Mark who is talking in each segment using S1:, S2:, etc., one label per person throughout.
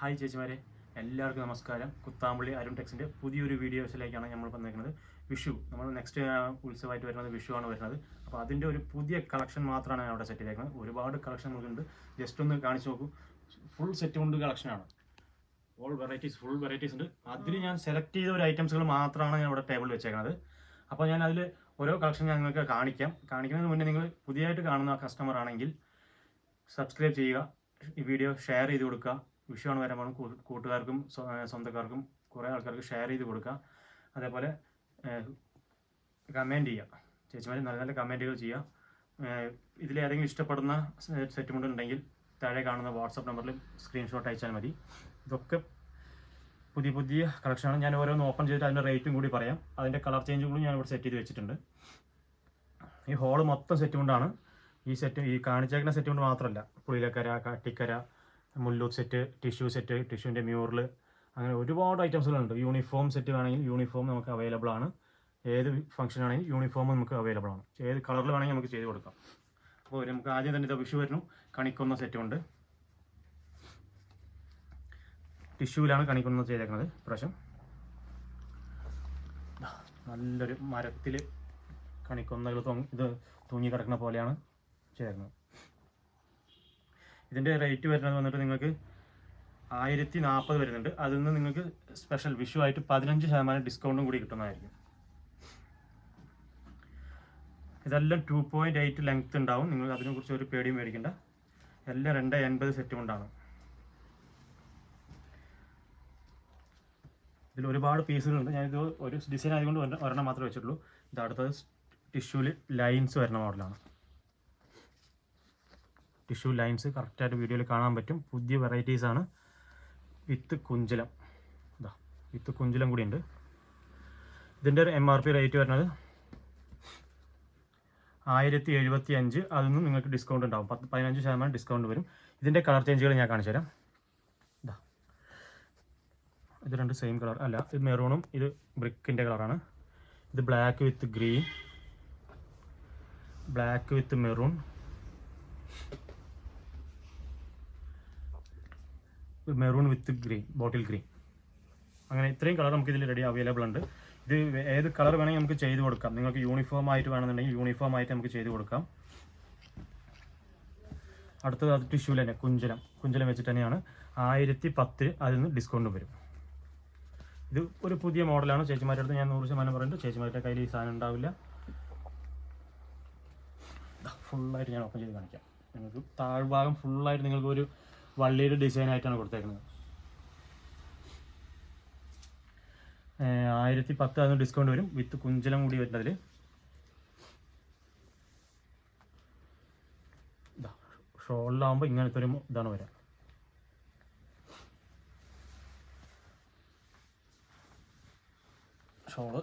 S1: Hi ചേച്ചിമാരെ എല്ലാവർക്കും നമസ്കാരം. കുത്താമ്പള്ളി അരുൺ ടെക്സിന്റെ പുതിയൊരു വീഡിയോസിലേക്കാണ് നമ്മൾ വന്നിരിക്കുന്നത്. വിഷു നമ്മൾ നെക്സ്റ്റ് ഉത്സവമായിട്ട് വരുന്നത് വിഷു ആണ് വരുന്നത്. അപ്പോൾ അതിന്റെ ഒരു പുതിയ കളക്ഷൻ മാത്രമാണ് ഞാൻ അവിടെ സെറ്റ് ചെയ്തേക്കുന്നത്. ഒരുപാട് കളക്ഷൻ നമുക്കുണ്ട് ജസ്റ്റ് ഒന്ന് കാണിച്ചു നോക്കൂ. ഫുൾ സെറ്റ് കൊണ്ട് കളക്ഷനാണ് ഓൾ വെറൈറ്റീസ് ഫുൾ വെറൈറ്റീസ് ഉണ്ട്. അതിൽ ഞാൻ സെലക്ട് ചെയ്ത ഒരു ഐറ്റംസുകൾ മാത്രമാണ് ഞാൻ ഇവിടെ ടേബിൾ വെച്ചേക്കുന്നത്. അപ്പോൾ ഞാൻ അതിൽ ഓരോ കളക്ഷൻ ഞാൻ നിങ്ങൾക്ക് കാണിക്കാം. കാണിക്കുന്നതിന് മുന്നേ നിങ്ങൾ പുതിയതായിട്ട് കാണുന്ന കസ്റ്റമർ ആണെങ്കിൽ സബ്സ്ക്രൈബ് ചെയ്യുക ഈ വീഡിയോ ഷെയർ ചെയ്ത് കൊടുക്കുക. വിഷുവാണ് വരുമ്പോൾ കൂട്ടുകാർക്കും സ്വന്തക്കാർക്കും കുറേ ആൾക്കാർക്ക് ഷെയർ ചെയ്ത് കൊടുക്കുക. അതേപോലെ കമന്റ് ചെയ്യുക. ചേച്ചിമാർ നല്ല നല്ല കമന്റുകൾ ചെയ്യുക. ഇതിലേതെങ്കിലും ഇഷ്ടപ്പെടുന്ന സെറ്റിമുണ്ട് ഉണ്ടെങ്കിൽ താഴെ കാണുന്ന വാട്സപ്പ് നമ്പറിൽ സ്ക്രീൻഷോട്ട് അയച്ചാൽ മതി. ഇതൊക്കെ പുതിയ പുതിയ കളക്ഷനാണ് ഞാൻ ഓരോന്ന് ഓപ്പൺ ചെയ്തിട്ട് അതിന്റെ റേറ്റും കൂടി പറയാം. അതിന്റെ കളർ ചേഞ്ചും കൂടി ഞാൻ ഇവിടെ സെറ്റ് ചെയ്ത് വെച്ചിട്ടുണ്ട്. ഈ ഹോൾ മൊത്തം സെറ്റ് ഈ സെറ്റ് ഈ കാണിച്ചേക്കുന്ന സെറ്റ് മാത്രമല്ല. പുളിയിലക്കര കട്ടിക്കര മുല്ലൂർ സെറ്റ് ടിഷ്യൂ സെറ്റ് ടിഷ്യൂവിന്റെ മ്യൂറിൽ അങ്ങനെ ഒരുപാട് ഐറ്റംസുകളുണ്ട്. യൂണിഫോം സെറ്റ് വേണമെങ്കിൽ യൂണിഫോം നമുക്ക് അവൈലബിൾ ആണ്. ഏത് ഫംഗ്ഷൻ ആണെങ്കിൽ യൂണിഫോം നമുക്ക് അവൈലബിൾ ആണ്. ഏത് കളറിൽ വേണമെങ്കിൽ നമുക്ക് ചെയ്ത് കൊടുക്കാം. അപ്പോൾ നമുക്ക് ആദ്യം തന്നെ ഇത് വിഷു വരുന്നു. കണിക്കൊന്ന സെറ്റുണ്ട് ടിഷ്യൂവിലാണ് കണിക്കൊന്ന ചെയ്തേക്കുന്നത്. പ്രാവശ്യം നല്ലൊരു മരത്തിൽ കണിക്കൊന്നകൾ തൊങ്ങി ഇത് തൂങ്ങി കിടക്കുന്ന പോലെയാണ് ചേർന്നത് ഇതിന്റെ റേറ്റ് വരുന്നത് വന്നിട്ട് നിങ്ങൾക്ക് ആയിരത്തി നാൽപ്പത് വരുന്നുണ്ട്. അതിൽ നിന്ന് നിങ്ങൾക്ക് സ്പെഷ്യൽ വിഷു ആയിട്ട് പതിനഞ്ച് ശതമാനം ഡിസ്കൗണ്ടും കൂടി കിട്ടുന്നതായിരിക്കും. ഇതെല്ലാം ടു പോയിന്റ് എയ്റ്റ് ലെങ്ത് ഉണ്ടാവും. നിങ്ങൾ അതിനെക്കുറിച്ച് ഒരു പേടിയും മേടിക്കേണ്ട എല്ലാം രണ്ട് എൺപത് സെറ്റ് കൊണ്ടാണ്. ഇതിൽ ഒരുപാട് പീസുകളുണ്ട് ഞാനിത് ഒരു ഡിസൈൻ ആയതുകൊണ്ട് ഒരെണ്ണം- മാത്രമേ വെച്ചിട്ടുള്ളൂ. ഇത് അടുത്തത് ടിഷ്യൂവിൽ ലൈൻസ് വരുന്ന മോഡലാണ് ടിഷ്യൂ ലൈൻസ് കറക്റ്റായിട്ട് വീഡിയോയിൽ കാണാൻ പറ്റും. പുതിയ ആണ്. വിത്ത് കുഞ്ചലം. ഇതാ വിത്ത് കുഞ്ചലം കൂടി ഉണ്ട്. ഇതിന്റെ ഒരു എം ആർ പി റേറ്റ് വരുന്നത് ആയിരത്തി എഴുപത്തി അഞ്ച് അതിൽ നിന്ന് നിങ്ങൾക്ക് ഡിസ്കൗണ്ട് ഉണ്ടാവും. പത്ത് പതിനഞ്ച് ശതമാനം ഡിസ്കൗണ്ട് വരും. ഇതിന്റെ കളർ ചേഞ്ചുകൾ ഞാൻ കാണിച്ചു തരാം. ഇതാ ഇത് രണ്ട് സെയിം കളർ അല്ല ഇത് മെറൂണും ഇത് ബ്രിക്കിന്റെ കളറാണ് ഇത് black with green black with maroon maroon with green bottle green അങ്ങനെ ഇത്രയും കളർ നമുക്ക് ഇതിൽ റെഡി അവൈലബിൾ ഉണ്ട്. ഇത് ഏത് കളർ വേണമെങ്കിൽ നമുക്ക് ചെയ്ത് കൊടുക്കാം. നിങ്ങൾക്ക് യൂണിഫോം ആയിട്ട് വേണമെന്നുണ്ടെങ്കിൽ യൂണിഫോം ആയിട്ട് നമുക്ക് ചെയ്ത് കൊടുക്കാം. അടുത്തത് അത് ടിഷ്യൂ തന്നെ കുഞ്ചലം. കുഞ്ചലം വെച്ചിട്ട് തന്നെയാണ്. ആയിരത്തി പത്ത് അതിൽ നിന്ന് ഡിസ്കൗണ്ട് വരും. ഇത് ഒരു പുതിയ മോഡലാണ് ചേച്ചിമാരുടെ അടുത്ത് ഞാൻ നൂറ് ശതമാനം പറയുന്നുണ്ട്. ചേച്ചിമാരുടെ കയ്യിൽ ഈ സാധനം ഉണ്ടാവില്ല. ഫുള്ളായിട്ട് ഞാൻ ഓപ്പൺ ചെയ്ത് കാണിക്കാം. നിങ്ങൾക്ക് താഴ്ഭാഗം ഫുള്ളായിട്ട് നിങ്ങൾക്ക് ഒരു വള്ളിയുടെ ഡിസൈൻ ആയിട്ടാണ് കൊടുത്തേക്കുന്നത്. ആയിരത്തി പത്ത് അതിന് ഡിസ്കൗണ്ട് വരും. വിത്ത് കുഞ്ചലം കൂടി വരുന്നതിൽ. ഷോളിലാകുമ്പോൾ ഇങ്ങനത്തെ ഒരു ഇതാണ് വരിക ഷോൾ.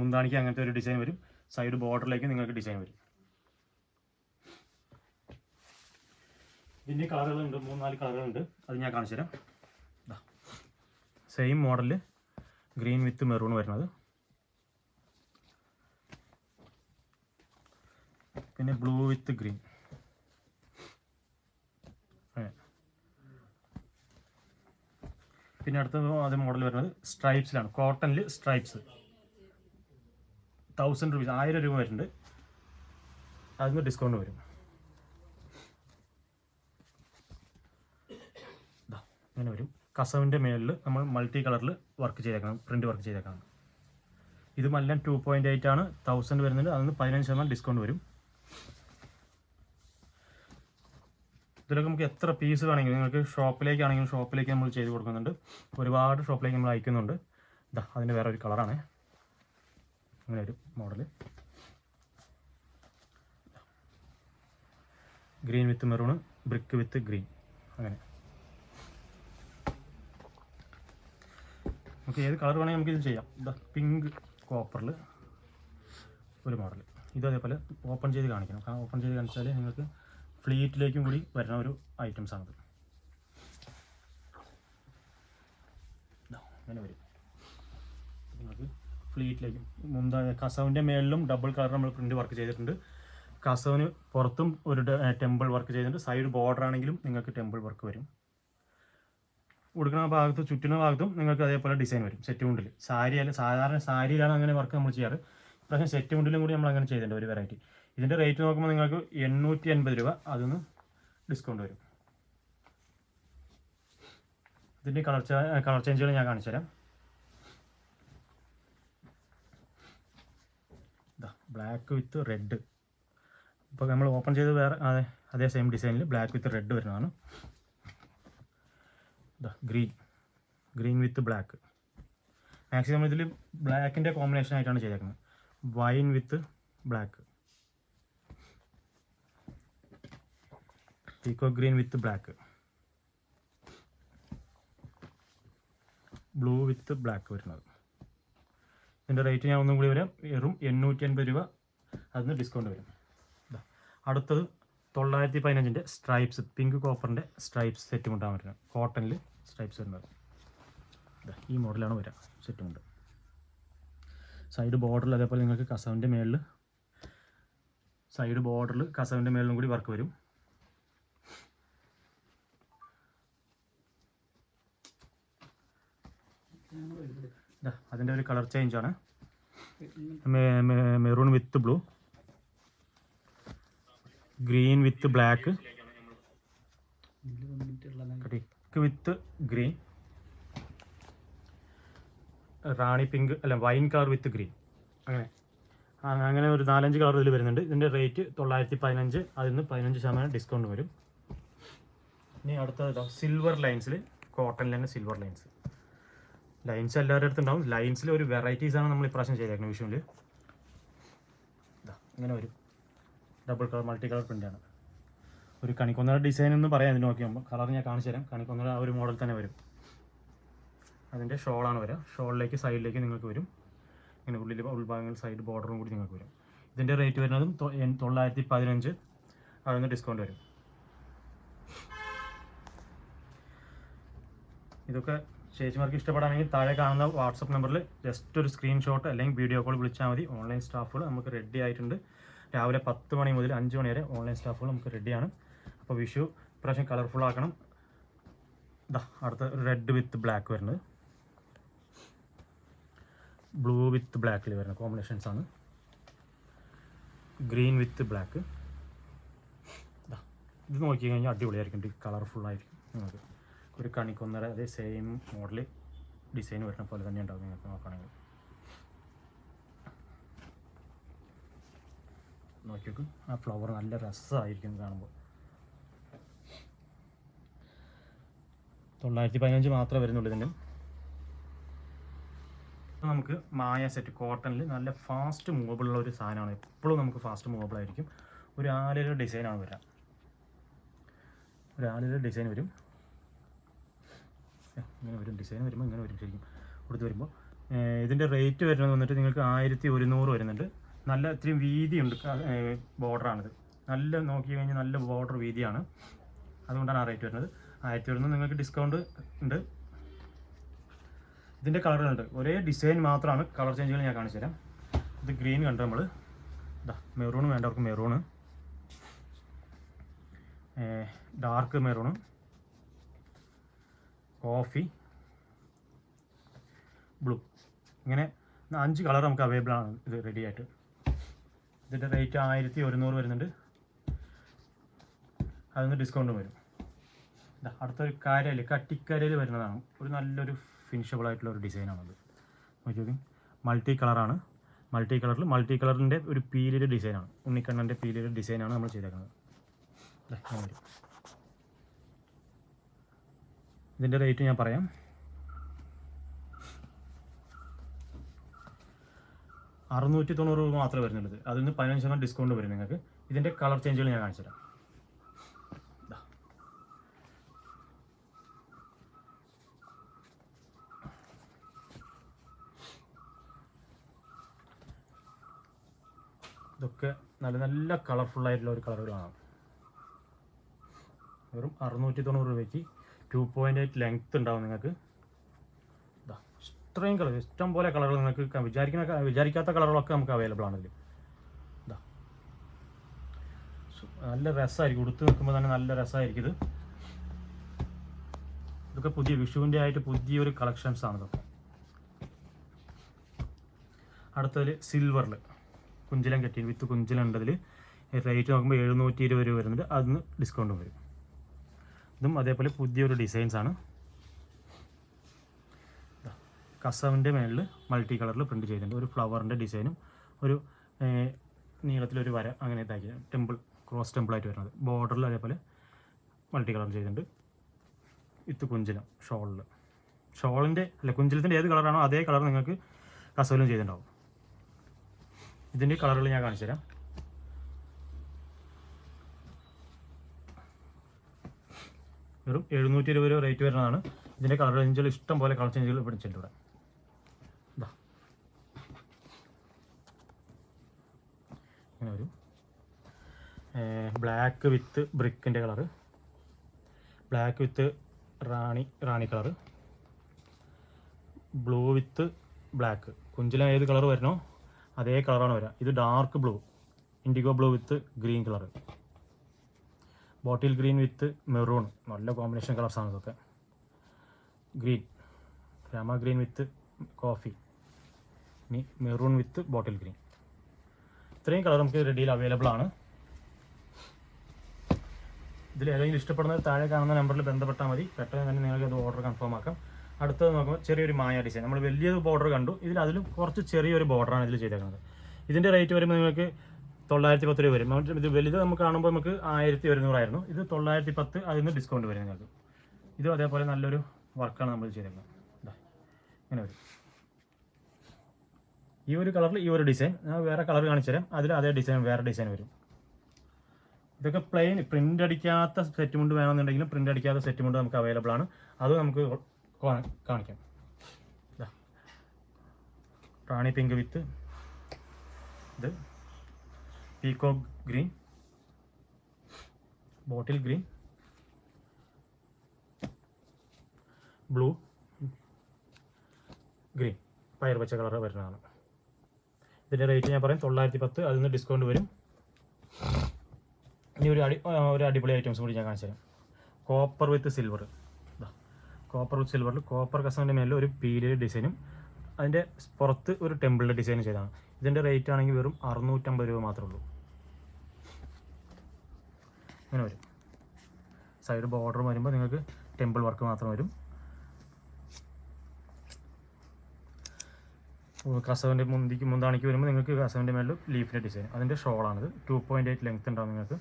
S1: മുന്താണിക്ക് അങ്ങനത്തെ ഒരു ഡിസൈൻ വരും. സൈഡ് ബോർഡറിലേക്ക് നിങ്ങൾക്ക് ഡിസൈൻ വരും. ഇതിന്റെ കളറുകളുണ്ട് മൂന്ന് നാല് കളറുകളുണ്ട്. അത് ഞാൻ കാണിച്ചു തരാം. Same model green with maroon വരുന്നത്. പിന്നെ ബ്ലൂ വിത്ത് ഗ്രീൻ പിന്നെ അടുത്ത അതേ മോഡൽ വരുന്നത് സ്ട്രൈപ്സിലാണ് കോട്ടണിൽ സ്ട്രൈപ്സ് തൗസൻഡ് റുപ്പീസ് ആയിരം രൂപ വരുന്നുണ്ട്. അതിന് ഡിസ്കൗണ്ട് വരും. ദാ, ഇങ്ങനെ വരും. കസവിന്റെ മേളിൽ നമ്മൾ മൾട്ടി കളറിൽ വർക്ക് ചെയ്തേക്കണം പ്രിന്റ് വർക്ക് ചെയ്തേക്കണം. ഇതും എല്ലാം ടു പോയിന്റ് എയ്റ്റ് ആണ്. തൗസൻഡ് വരുന്നുണ്ട്. അതിന് പതിനഞ്ച് ശതമാനം ഡിസ്കൗണ്ട് വരും. ഇതിലൊക്കെ നമുക്ക് എത്ര പീസ് വേണമെങ്കിലും നിങ്ങൾക്ക് ഷോപ്പിലേക്കാണെങ്കിലും ഷോപ്പിലേക്ക് നമ്മൾ ചെയ്ത് കൊടുക്കുന്നുണ്ട്. ഒരുപാട് ഷോപ്പിലേക്ക് നമ്മൾ അയക്കുന്നുണ്ട്. ഇതാ അതിന്റെ വേറെ ഒരു കളറാണ് അങ്ങനെ ഒരു model green with maroon brick with green. അങ്ങനെ. നമുക്ക് ഏത് കളർ വേണമെങ്കിൽ നമുക്ക് ഇത് ചെയ്യാം. ഇതാ പിങ്ക് കോപ്പറിൽ ഒരു മോഡൽ ഇത് അതേപോലെ ഓപ്പൺ ചെയ്ത് കാണിക്കണം. ഓപ്പൺ ചെയ്ത് കാണിച്ചാൽ നിങ്ങൾക്ക് ഫ്ലീറ്റിലേക്കും കൂടി വരുന്ന ഒരു ഐറ്റംസ് ആണത്. അങ്ങനെ വരും. നിങ്ങൾക്ക് ഫ്ലീറ്റിലേക്കും മുന്താ കസവിന്റെ മേളിലും ഡബിൾ കളർ നമ്മൾ പ്രിന്റ് വർക്ക് ചെയ്തിട്ടുണ്ട്. കസവിന് പുറത്തും ഒരു ടെമ്പിൾ വർക്ക് ചെയ്തിട്ടുണ്ട്. സൈഡ് ബോർഡർ ആണെങ്കിലും നിങ്ങൾക്ക് ടെമ്പിൾ വർക്ക് വരും. ഉടുക്കുന്ന ഭാഗത്ത് ചുറ്റുന്ന ഭാഗത്തും നിങ്ങൾക്ക് അതേപോലെ ഡിസൈൻ വരും. സെറ്റ് മുണ്ടിൽ സാരി അല്ല സാധാരണ സാരിയിലാണ് അങ്ങനെ വർക്ക് നമ്മൾ ചെയ്യാറ്. പക്ഷേ സെറ്റ് മുണ്ടിലും കൂടി നമ്മൾ അങ്ങനെ ചെയ്തിട്ടുണ്ട് ഒരു വെറൈറ്റി ഇതിന്റെ റേറ്റ് നോക്കുമ്പോൾ നിങ്ങൾക്ക് എണ്ണൂറ്റി അൻപത് രൂപ അതൊന്ന് ഡിസ്കൗണ്ട് വരും. ഇതിന്റെ കളർ കളർ ചേഞ്ചുകൾ ഞാൻ കാണിച്ചു തരാം. ബ്ലാക്ക് വിത്ത് റെഡ് ഇപ്പോൾ നമ്മൾ ഓപ്പൺ ചെയ്ത് വേറെ അതെ അതേ സെയിം ഡിസൈനിൽ ബ്ലാക്ക് വിത്ത് റെഡ് വരുന്നതാണ്. Green. Green with black. Maximum ഇതിൽ ബ്ലാക്കിന്റെ കോമ്പിനേഷൻ ആയിട്ടാണ് ചെയ്തേക്കുന്നത്. Wine with black peacock green with black blue with black വരുന്നത്. ഇതിന്റെ റേറ്റ് ഞാൻ ഒന്നും കൂടി വരാം. വെറും എണ്ണൂറ്റി അൻപത് രൂപ അതിന് ഡിസ്കൗണ്ട് വരും. അടുത്തത് തൊള്ളായിരത്തി പതിനഞ്ചിന്റെ സ്ട്രൈപ്സ് പിങ്ക് കോപ്പറിന്റെ സ്ട്രൈപ്സ് സെറ്റ് കൊണ്ടാണ് വരുന്നത്. കോട്ടണിൽ സ്ട്രൈപ്സ് വരുന്നത്. ഈ മോഡലാണ് വരിക സെറ്റും ഉണ്ട് സൈഡ് ബോർഡറിൽ അതേപോലെ നിങ്ങൾക്ക് കസവിന്റെ മേളിൽ സൈഡ് ബോർഡറിൽ കസവിന്റെ മേളിലും കൂടി വർക്ക് വരും. അതിന്റെ ഒരു കളർ ചേഞ്ച് ആണ്. Maroon with blue green with black with green Rani pink അല്ല വൈൻ കളർ വിത്ത് ഗ്രീൻ അങ്ങനെ. അങ്ങനെ ഒരു നാലഞ്ച് കളർ ഇതിൽ വരുന്നുണ്ട്. ഇതിന്റെ റേറ്റ് തൊള്ളായിരത്തി പതിനഞ്ച് അതിൽ നിന്ന് പതിനഞ്ച് ശതമാനം ഡിസ്കൗണ്ട് വരും. ഇനി അടുത്തത് സിൽവർ ലൈൻസിൽ കോട്ടണിൽ തന്നെ സിൽവർ ലൈൻസ് ലൈൻസ് എല്ലാവരുടെ അടുത്തും ഉണ്ടാവും ലൈൻസിൽ ഒരു വെറൈറ്റീസ് ആണ് നമ്മൾ ഇപ്രാവശ്യം ചെയ്തേക്കുന്നത് വിഷുവിൽ ഇങ്ങനെ വരും. ഡബിൾ കളർ മൾട്ടി കളർ പ്രിന്റാണ് ഒരു കണിക്കൊന്നര ഡിസൈൻ എന്ന് പറയാം ഇതിന് നോക്കിയാൽ കളർ ഞാൻ കാണിച്ചു തരാം. കണിക്കൊന്നര ആ ഒരു മോഡൽ തന്നെ വരും. അതിന്റെ ഷോളാണ് വരിക ഷോളിലേക്ക് സൈഡിലേക്ക് നിങ്ങൾക്ക് വരും. ഇങ്ങനെ ഉള്ളിൽ ഉൾഭാഗങ്ങൾ സൈഡ് ബോർഡറും കൂടി നിങ്ങൾക്ക് വരും. ഇതിന്റെ റേറ്റ് വരുന്നതും തൊള്ളായിരത്തി പതിനഞ്ച് അതിന് ഡിസ്കൗണ്ട് വരും. ഇതൊക്കെ ചേച്ചിമാർക്ക് ഇഷ്ടപ്പെടാണെങ്കിൽ താഴെ കാണുന്ന വാട്സപ്പ് നമ്പറിൽ ജസ്റ്റ് ഒരു സ്ക്രീൻഷോട്ട് അല്ലെങ്കിൽ വീഡിയോ കോൾ വിളിച്ചാൽ മതി. ഓൺലൈൻ സ്റ്റാഫുകൾ നമുക്ക് റെഡി ആയിട്ടുണ്ട്. രാവിലെ പത്ത് മണി മുതൽ അഞ്ച് മണി വരെ ഓൺലൈൻ സ്റ്റാഫുകൾ നമുക്ക് റെഡിയാണ് അപ്പോൾ വിഷു ഇപ്രാവശ്യം കളർഫുൾ ആക്കണം. ഇതാ അടുത്ത റെഡ് വിത്ത് ബ്ലാക്ക് വരുന്നത്. ബ്ലൂ വിത്ത് ബ്ലാക്കിൽ വരുന്ന കോമ്പിനേഷൻസ് ആണ്. ഗ്രീൻ വിത്ത് ബ്ലാക്ക് ഇത് നോക്കി കഴിഞ്ഞാൽ അടിപൊളിയായിരിക്കും. കളർഫുൾ ആയിരിക്കും. നിങ്ങൾക്ക് ഒരു കണിക്കൊന്നര അതേ സെയിം മോഡൽ ഡിസൈൻ വരുന്ന പോലെ തന്നെ ഉണ്ടാവും നിങ്ങൾക്ക് നോക്കുകയാണെങ്കിൽ നോക്കി നോക്കും ആ ഫ്ലവർ നല്ല രസമായിരിക്കും കാണുമ്പോൾ. തൊള്ളായിരത്തി പതിനഞ്ച് മാത്രമേ വരുന്നുള്ളൂ ഇപ്പൊ നമുക്ക് മായ സെറ്റ് കോട്ടണിൽ നല്ല ഫാസ്റ്റ് മൂവബിൾ ഉള്ള ഒരു സാധനമാണ്. എപ്പോഴും നമുക്ക് ഫാസ്റ്റ് മൂവബിൾ ആയിരിക്കും. ഒരു ആലയുടെ ഡിസൈനാണ് വരിക ഒരു ആലയുടെ ഡിസൈൻ വരും. ഇങ്ങനെ വരും. ഡിസൈൻ വരുമ്പോൾ ഇങ്ങനെ വരും ശരിക്കും. കൊടുത്ത് വരുമ്പോൾ ഇതിന്റെ റേറ്റ് വരുന്നത് വന്നിട്ട് നിങ്ങൾക്ക് ആയിരത്തി ഒരുന്നൂറ് വരുന്നുണ്ട്. നല്ല ഇത്രയും വീതിയുണ്ട്. ബോർഡറാണിത് നല്ല നോക്കി കഴിഞ്ഞാൽ നല്ല ബോർഡർ വീതിയാണ്. അതുകൊണ്ടാണ് ആ റേറ്റ് വരുന്നത്. ആയിരത്തി ഒരുന്നൂറ് നിങ്ങൾക്ക് ഡിസ്കൗണ്ട് ഉണ്ട്. ഇതിന്റെ കളറുകളുണ്ട് ഒരേ ഡിസൈൻ മാത്രമാണ് കളർ ചേഞ്ചുകൾ ഞാൻ കാണിച്ചു തരാം ഇത് ഗ്രീൻ കണ്ടു നമ്മൾ ഇതാ മെറൂൺ വേണ്ടവർക്ക് maroon dark maroon coffee blue ഇങ്ങനെ അഞ്ച് കളർ നമുക്ക് അവൈലബിൾ ആണ് ഇത് റെഡി ആയിട്ട്. ഇതിന്റെ റേറ്റ് ആയിരത്തി ഒരുന്നൂറ് വരുന്നുണ്ട്. അതിന് ഡിസ്കൗണ്ടും വരും. അടുത്തൊരു കാരയിൽ കട്ടിക്കരയിൽ വരുന്നതാണ്. ഒരു നല്ലൊരു ഫിനിഷബിൾ ആയിട്ടുള്ള ഒരു ഡിസൈനാണത് നോക്കി. മൾട്ടി കളറാണ് മൾട്ടി കളറിൽ മൾട്ടി കളറിന്റെ ഒരു പീലിയുടെ ഡിസൈനാണ് ഉണ്ണിക്കണ്ണന്റെ പീലിയുടെ ഡിസൈനാണ് നമ്മൾ ചെയ്തേക്കുന്നത്. ഇതിന്റെ റേറ്റ് ഞാൻ പറയാം. അറുന്നൂറ്റി തൊണ്ണൂറ് രൂപ മാത്രമേ വരുന്നുള്ളൂ അതിൽ നിന്ന് പതിനഞ്ച് ശതമാനം ഡിസ്കൗണ്ട് വരും നിങ്ങൾക്ക്. ഇതിന്റെ കളർ ചേഞ്ചുകൾ ഞാൻ കാണിച്ചു തരാം ഇതൊക്കെ നല്ല നല്ല കളർഫുൾ ആയിട്ടുള്ള ഒരു കളറുകളാണ് വെറും അറുന്നൂറ്റി തൊണ്ണൂറ് രൂപയ്ക്ക് ടു പോയിന്റ് എയ്റ്റ് ലെങ്ത് ഉണ്ടാവും നിങ്ങൾക്ക്. ഇതാ ഇത്രയും കളർ ഇഷ്ടം പോലെ കളറുകൾ നിങ്ങൾക്ക് വിചാരിക്കുന്ന വിചാരിക്കാത്ത കളറുകളൊക്കെ നമുക്ക് അവൈലബിൾ ആണ് ഇതിൽ ഇതാ നല്ല രസമായിരിക്കും ഉടുത്ത് നിൽക്കുമ്പോൾ തന്നെ നല്ല രസമായിരിക്കും ഇത്. ഇതൊക്കെ പുതിയ വിഷുവിന്റെ ആയിട്ട് പുതിയൊരു കളക്ഷൻസ് ആണ് ഇതൊക്കെ. അടുത്തതിൽ സിൽവറിൽ കുഞ്ചിലം കെട്ടി വിത്ത് കുഞ്ചിലം ഉണ്ടതിൽ റേറ്റ് നോക്കുമ്പോൾ എഴുന്നൂറ്റി ഇരുപത് രൂപ വരുന്നുണ്ട് അതിന് ഡിസ്കൗണ്ട് വരും. ഇതും അതേപോലെ പുതിയൊരു ഡിസൈൻസ് ആണ്. കസവിന്റെ മേളിൽ മൾട്ടി കളറിൽ പ്രിന്റ് ചെയ്തിട്ടുണ്ട്. ഒരു ഫ്ലവറിന്റെ ഡിസൈനും ഒരു നീളത്തിലൊരു വര അങ്ങനെ ഇതാക്കി ടെമ്പിൾ ക്രോസ് ടെമ്പിളായിട്ട് വരുന്നത്. ബോർഡറിൽ അതേപോലെ മൾട്ടി കളർ ചെയ്തിട്ടുണ്ട്. വിത്ത് കുഞ്ചിലം ഷോളിൽ ഷോളിന്റെ അല്ല കുഞ്ചിലത്തിന്റെ ഏത് കളറാണോ അതേ കളർ നിങ്ങൾക്ക് കസവിലും ചെയ്തിട്ടുണ്ടാവും. ഇതിന്റെ കളറുകൾ ഞാൻ കാണിച്ചു തരാം. വെറും എഴുന്നൂറ്റി ഇരുപത് രൂപ റേറ്റ് വരുന്നതാണ്. ഇതിന്റെ കളർ ചേഞ്ചുകൾ ഇഷ്ടം പോലെ കളർ ചേഞ്ചുകൾ പിടിച്ചിട്ടുണ്ട് ഇവിടെ ഇതാ ഇങ്ങനെ വരും. ബ്ലാക്ക് വിത്ത് ബ്രിക്കിന്റെ colour. Black with Rani Rani colour. Blue with black കുഞ്ചില ഏത് കളർ വരണോ അതേ കളറാണ് വരിക. ഇത് dark blue indigo blue with green colour bottle green with maroon നല്ല കോമ്പിനേഷൻ കളർസാണ് ഇതൊക്കെ. Green Rama green with coffee maroon with bottle green ഇത്രയും കളർ നമുക്ക് റെഡിയിൽ അവൈലബിൾ ആണ്. ഇതിൽ ഏതെങ്കിലും ഇഷ്ടപ്പെടുന്നത് താഴെ കാണുന്ന നമ്പറിൽ ബന്ധപ്പെട്ടാൽ മതി. പെട്ടെന്ന് തന്നെ നിങ്ങൾക്ക് അത് ഓർഡർ കൺഫേം ആക്കാം. അടുത്തത് നോക്കുമ്പോൾ ചെറിയൊരു മായ ഡിസൈൻ. നമ്മൾ വലിയൊരു ബോർഡർ കണ്ടു. ഇതിൽ അതിലും കുറച്ച് ചെറിയൊരു ബോർഡറാണ് ഇതിൽ ചെയ്തേക്കുന്നത്. ഇതിന്റെ റേറ്റ് വരുമ്പോൾ നിങ്ങൾക്ക് തൊള്ളായിരത്തി പത്ത് രൂപ വരും. ഇത് വലുത് നമുക്ക് കാണുമ്പോൾ നമുക്ക് ആയിരത്തി ഒരുന്നൂറായിരുന്നു ഇത് തൊള്ളായിരത്തി പത്ത് അതിൽ നിന്ന് ഡിസ്കൗണ്ട് വരും നിങ്ങൾക്ക്. ഇതും അതേപോലെ നല്ലൊരു വർക്കാണ് നമ്മൾ ചെയ്തേക്കുന്നത്. ഇങ്ങനെ വരും. ഈ ഒരു കളറിൽ ഈ ഒരു ഡിസൈൻ ഞാൻ വേറെ കളർ കാണിച്ചു തരാം. അതിൽ അതേ ഡിസൈൻ വേറെ ഡിസൈൻ വരും. ഇതൊക്കെ പ്ലെയിൻ പ്രിന്റ് അടിക്കാത്ത സെറ്റ് മുണ്ട് വേണമെന്നുണ്ടെങ്കിലും പ്രിന്റ് അടിക്കാത്ത സെറ്റ് മുണ്ട് നമുക്ക് അവൈലബിൾ ആണ്. അത് നമുക്ക് കാണിക്കാം. റാണി പിങ്ക് വിത്ത്. ഇത് peacock green bottle green blue green പയർ പച്ച കളർ വരുന്നതാണ്. ഇതിന്റെ റേറ്റ് ഞാൻ പറയും തൊള്ളായിരത്തി പത്ത് അതിൽ നിന്ന് ഡിസ്കൗണ്ട് വരും. ഇനി ഒരു അടി ഒരു അടിപൊളി ഐറ്റംസ് കൂടി ഞാൻ കാണിച്ചു തരാം copper with silver copper with സിൽവറിൽ copper കസവിന്റെ മേലിൽ ഒരു പീലിയുടെ ഡിസൈനും അതിന്റെ പുറത്ത് ഒരു ടെമ്പിളിന്റെ ഡിസൈൻ ചെയ്തതാണ്. ഇതിന്റെ റേറ്റ് ആണെങ്കിൽ വെറും അറുന്നൂറ്റമ്പത് രൂപ മാത്രമേ ഉള്ളൂ. അങ്ങനെ വരും. സൈഡ് ബോർഡർ വരുമ്പോൾ നിങ്ങൾക്ക് ടെമ്പിൾ വർക്ക് മാത്രം വരും. കസവിന്റെ മുന്തിക്ക് മുന്താണിക്ക് വരുമ്പോൾ നിങ്ങൾക്ക് കസവിന്റെ മേലിൽ ലീഫിന്റെ ഡിസൈൻ അതിന്റെ ഷോളാണിത് ടു പോയിന്റ് എയ്റ്റ് ലെങ്ത് ഉണ്ടാവും നിങ്ങൾക്ക്.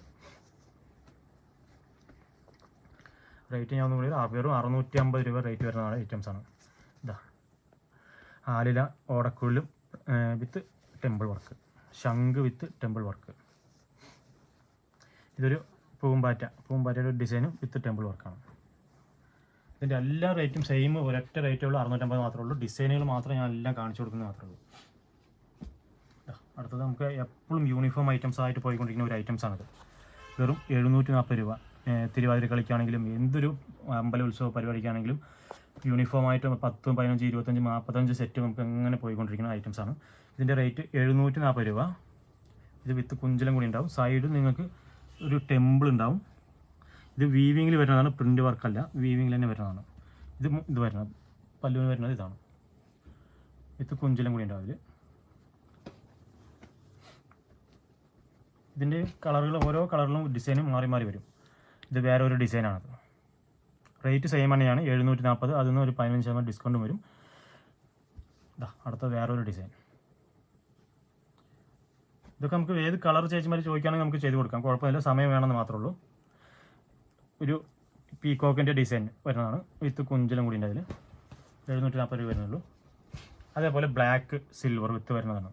S1: റേറ്റ് ഞാൻ ഒന്നും കൂടി വെറും അറുന്നൂറ്റി അമ്പത് രൂപ റേറ്റ് വരുന്ന ഐറ്റംസ് ആണ്. ഇതാ. ആലില ഓടക്കുഴലും വിത്ത് ടെമ്പിൾ വർക്ക് ശംഖ് വിത്ത് ടെമ്പിൾ വർക്ക് ഇതൊരു പൂമ്പാറ്റ. പൂമ്പാറ്റയുടെ ഒരു ഡിസൈനും വിത്ത് ടെമ്പിൾ വർക്കാണ് ഇതിന്റെ എല്ലാ റേറ്റും സെയിം ഒരൊറ്റ റേറ്റേ ഉള്ളൂ അറുന്നൂറ്റമ്പത് മാത്രമേ ഉള്ളൂ. ഡിസൈനുകൾ മാത്രമേ ഞാൻ എല്ലാം കാണിച്ചു കൊടുക്കുന്നത് മാത്രമേ ഉള്ളൂ. അടുത്തത് നമുക്ക് എപ്പോഴും യൂണിഫോം ഐറ്റംസ് ആയിട്ട് പോയിക്കൊണ്ടിരിക്കുന്ന ഒരു ഐറ്റംസ് ആണിത്. വെറും എഴുന്നൂറ്റി നാൽപ്പത് രൂപ. തിരുവാതിര കളിക്കാണെങ്കിലും എന്തൊരു അമ്പല ഉത്സവ പരിപാടിക്കാണെങ്കിലും യൂണിഫോം ആയിട്ട് പത്തും പതിനഞ്ച് ഇരുപത്തഞ്ച് നാൽപ്പത്തഞ്ച് സെറ്റ് നമുക്ക് അങ്ങനെ പോയിക്കൊണ്ടിരിക്കുന്ന ഐറ്റംസ് ആണ്. ഇതിന്റെ റേറ്റ് എഴുന്നൂറ്റി നാൽപ്പത് രൂപ. ഇത് വിത്ത് കുഞ്ചലം കൂടി ഉണ്ടാവും. സൈഡിൽ നിങ്ങൾക്ക് ഒരു ടെമ്പിൾ ഉണ്ടാവും. ഇത് വീവിങ്ങിൽ വരുന്നതാണ് പ്രിന്റ് വർക്കല്ല വീവിങ്ങിൽ തന്നെ വരുന്നതാണ്. ഇത് ഇത് വരുന്നത്. പല്ലുവിന് വരുന്നത് ഇതാണ്. വിത്ത് കുഞ്ചലം കൂടി ഉണ്ടാവും ഇതിൽ ഇതിന്റെ കളറുകൾ ഓരോ കളറിലും ഡിസൈനും മാറി മാറി വരും. ഇത് വേറെ ഒരു ഡിസൈനാണത്. റേറ്റ് സെയിം തന്നെയാണ് എഴുന്നൂറ്റി നാൽപ്പത് അതിൽ നിന്ന് ഒരു പതിനഞ്ച് ശതമാനം ഡിസ്കൗണ്ട് വരും. അടുത്ത വേറൊരു ഡിസൈൻ ഇതൊക്കെ നമുക്ക് ഏത് കളർ ചേച്ചിമാർ ചോദിക്കുകയാണെങ്കിൽ നമുക്ക് ചെയ്ത് കൊടുക്കാം. കുഴപ്പമില്ല സമയം വേണമെന്ന് മാത്രമേ ഉള്ളൂ. ഒരു പീകോക്കിന്റെ ഡിസൈൻ വരുന്നതാണ്. വിത്ത് കുഞ്ചലും കൂടി ഉണ്ട് അതിൽ എഴുന്നൂറ്റി നാൽപ്പത് രൂപ വരുന്നുള്ളൂ. അതേപോലെ ബ്ലാക്ക് സിൽവർ വിത്ത് വരുന്നതാണ്.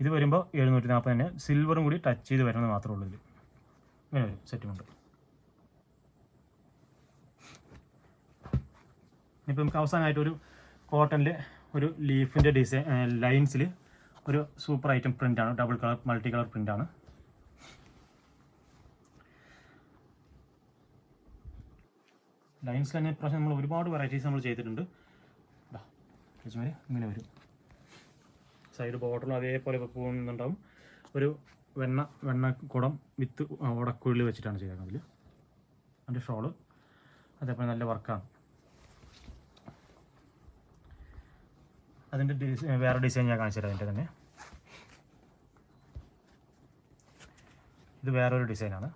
S1: ഇത് വരുമ്പോൾ എഴുന്നൂറ്റി നാൽപ്പത് തന്നെ സിൽവറും കൂടി ടച്ച് ചെയ്ത് വരുന്നത് മാത്രമേ ഉള്ളൂ ഇതിൽ ഇങ്ങനെ വരും സെറ്റുമുണ്ട് ഇനിയിപ്പോൾ നമുക്ക് അവസാനമായിട്ട് ഒരു കോട്ടണിൽ ഒരു ലീഫിന്റെ ഡിസൈൻ ലൈൻസിൽ ഒരു super item പ്രിന്റാണ് double colour multi colour print ആണ് ലൈൻസ് തന്നെ ഇപ്രാവശ്യം നമ്മൾ ഒരുപാട് വെറൈറ്റീസ് നമ്മൾ ചെയ്തിട്ടുണ്ട്. ചേച്ചിമാരെ ഇങ്ങനെ വരും. സൈഡ് ബോർഡറിലും അതേപോലെ പോകുന്നുണ്ടാവും ഒരു വെണ്ണ വെണ്ണ കുടം വിത്ത് ഉടക്കുള്ളിൽ വെച്ചിട്ടാണ് ചെയ്തേക്കുന്നത് അതിൽ അതിന്റെ ഷോൾ. അതേപോലെ നല്ല വർക്കാണ്. അതിന്റെ വേറെ ഡിസൈൻ ഞാൻ കാണിച്ചു അതിന്റെ തന്നെ. ഇത് വേറൊരു ഡിസൈനാണ്.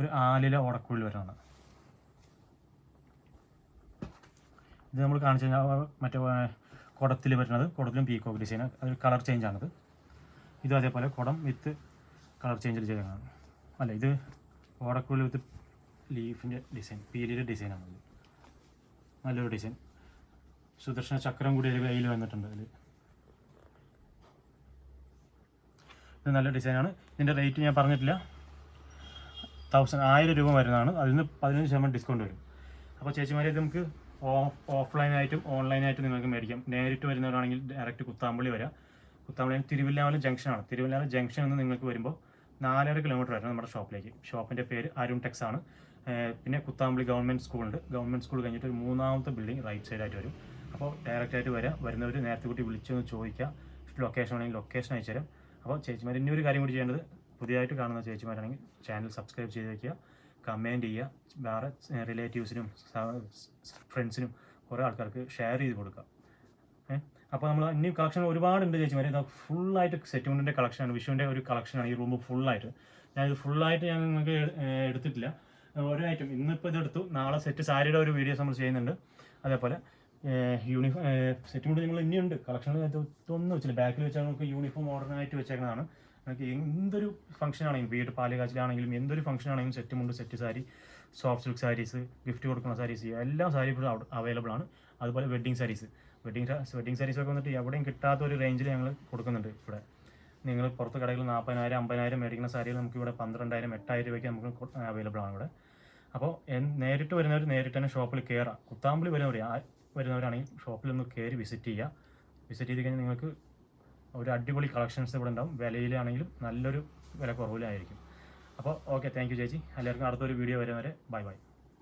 S1: ഒരു ആലില ഉടക്കുള്ളിൽ വരാണ് ഇത് നമ്മൾ കാണിച്ചു കഴിഞ്ഞാൽ മറ്റേ കുടത്തിൽ വരുന്നത് കുടത്തിലും പീക്കോക്ക് ഡിസൈൻ അത് കളർ ചേഞ്ച് ആണത്. ഇതും അതേപോലെ കുടം വിത്ത് കളർ ചേഞ്ച് ചെയ്തതാണ്. അല്ല ഇത് ഓടക്കുള്ളിൽ വിത്ത് ലീഫിന്റെ ഡിസൈൻ പീലിയുടെ ഡിസൈനാണ് നല്ലൊരു ഡിസൈൻ. സുദർശന ചക്രം കൂടി ഒരു കയ്യിൽ വന്നിട്ടുണ്ട് അതിൽ ഇത് നല്ല ഡിസൈനാണ് ഇതിന്റെ റേറ്റ് ഞാൻ പറഞ്ഞിട്ടില്ല. തൗസൻഡ് ആയിരം രൂപ വരുന്നതാണ്. അതിൽ നിന്ന് പതിനഞ്ച് ശതമാനം ഡിസ്കൗണ്ട് വരും. അപ്പോൾ ചേച്ചിമാരെ നമുക്ക് ഓഫ് ഓഫ്ലൈനായിട്ടും ഓൺലൈനായിട്ടും നിങ്ങൾക്ക് മേടിക്കാം. നേരിട്ട് വരുന്നവരാണെങ്കിൽ ഡയറക്റ്റ് കുത്താമ്പള്ളി വരാം. കുത്താമ്പള്ളി തിരുവല്ലാമല ജംഗ്ഷനാണ് തിരുവല്ലാമല ജംഗ്ഷൻ നിന്ന് നിങ്ങൾക്ക് വരുമ്പോൾ നാലര കിലോമീറ്റർ വരണം നമ്മുടെ ഷോപ്പിലേക്ക് ഷോപ്പിന്റെ പേര് അരുൺ ടെക്സ് ആണ്. പിന്നെ കുത്താമ്പള്ളി ഗവൺമെന്റ് സ്കൂളുണ്ട്. ഗവൺമെന്റ് സ്കൂൾ കഴിഞ്ഞിട്ട് ഒരു മൂന്നാമത്തെ ബിൽഡിംഗ് റൈറ്റ് സൈഡായിട്ട് വരും. അപ്പോൾ ഡയറക്റ്റായിട്ട് വരാം. വരുന്നവർ നേരത്തെ കൂട്ടി വിളിച്ചൊന്ന് ചോദിക്കുക ലൊക്കേഷൻ ആണെങ്കിൽ ലൊക്കേഷൻ അയച്ചു തരാം. അപ്പോൾ ചേച്ചിമാർ ഇനി ഒരു കാര്യം കൂടി ചെയ്യേണ്ടത് പുതിയതായിട്ട് കാണുന്ന ചേച്ചിമാരാണെങ്കിൽ ചാനൽ സബ്സ്ക്രൈബ് ചെയ്ത് വെക്കുക. കമന്റ് ചെയ്യുക. വേറെ റിലേറ്റീവ്സിനും ഫ്രണ്ട്സിനും കുറേ ആൾക്കാർക്ക് ഷെയർ ചെയ്ത് കൊടുക്കുക. അപ്പോൾ നമ്മൾ ഇനി കളക്ഷൻ ഒരുപാടുണ്ട് ചേച്ചിമാർ ഇതാ ഫുള്ളായിട്ട് സെറ്റുമുണ്ടിന്റെ കളക്ഷനാണ് വിഷുവിന്റെ ഒരു കളക്ഷനാണ് ഈ റൂം ഫുള്ളായിട്ട് ഞാനിത് ഫുള്ളായിട്ട് ഞാൻ നിങ്ങൾക്ക് എടുത്തിട്ടില്ല. ഓരോ ഐറ്റം ഇന്നിപ്പോൾ ഇതെടുത്തു. നാളെ സെറ്റ് സാരിയുടെ ഒരു വീഡിയോസ് നമ്മൾ ചെയ്യുന്നുണ്ട്. അതേപോലെ യൂണിഫോം സെറ്റ് മുണ്ട് നിങ്ങൾ ഇനിയുണ്ട്. കളക്ഷൻ ഒന്നും വെച്ചില്ല. ബാക്കിൽ വെച്ചാൽ നമുക്ക് യൂണിഫോം മോഡേണായിട്ട് വെച്ചേക്കുന്നതാണ്. നമുക്ക് എന്തൊരു ഫംഗ്ഷൻ ആണെങ്കിലും വീട് പാലുകാച്ചിലാണെങ്കിലും എന്തൊരു ഫംഗ്ഷൻ ആണെങ്കിലും സെറ്റ് മുണ്ട് set sari soft silk saris gift കൊടുക്കുന്ന സാരീസ് എല്ലാ സാരി ഇപ്പോൾ അവൈലബിൾ ആണ്. അതുപോലെ wedding saris wedding wedding saris ഒക്കെ വന്നിട്ട് എവിടെയും കിട്ടാത്ത ഒരു റേഞ്ചിൽ ഞങ്ങൾ കൊടുക്കുന്നുണ്ട് ഇവിടെ. നിങ്ങൾ പുറത്ത് കടകളിൽ നാൽപ്പതിനായിരം അമ്പതിനായിരം മേടിക്കുന്ന സാരികൾ നമുക്ക് ഇവിടെ പന്ത്രണ്ടായിരം എട്ടായിരം രൂപയ്ക്ക് നമുക്ക് അവൈലബിൾ ആണ് ഇവിടെ. അപ്പോൾ നേരിട്ട് വരുന്നവർ നേരിട്ട് തന്നെ ഷോപ്പിൽ കയറാം കുത്താമ്പിളി വരുന്നവർ വരുന്നവരാണെങ്കിൽ ഷോപ്പിൽ ഒന്ന് കയറി വിസിറ്റ് ചെയ്യുക വിസിറ്റ് ചെയ്ത് കഴിഞ്ഞാൽ നിങ്ങൾക്ക് ഒരു അടിപൊളി കളക്ഷൻസ് ഇവിടെ ഉണ്ടാവും. വിലയിലാണെങ്കിലും നല്ലൊരു വില കുറവിലായിരിക്കും. അപ്പോൾ ഓക്കെ താങ്ക് യു ചേച്ചി. എല്ലാവർക്കും അടുത്തൊരു വീഡിയോ വരുന്നവരെ ബൈ ബൈ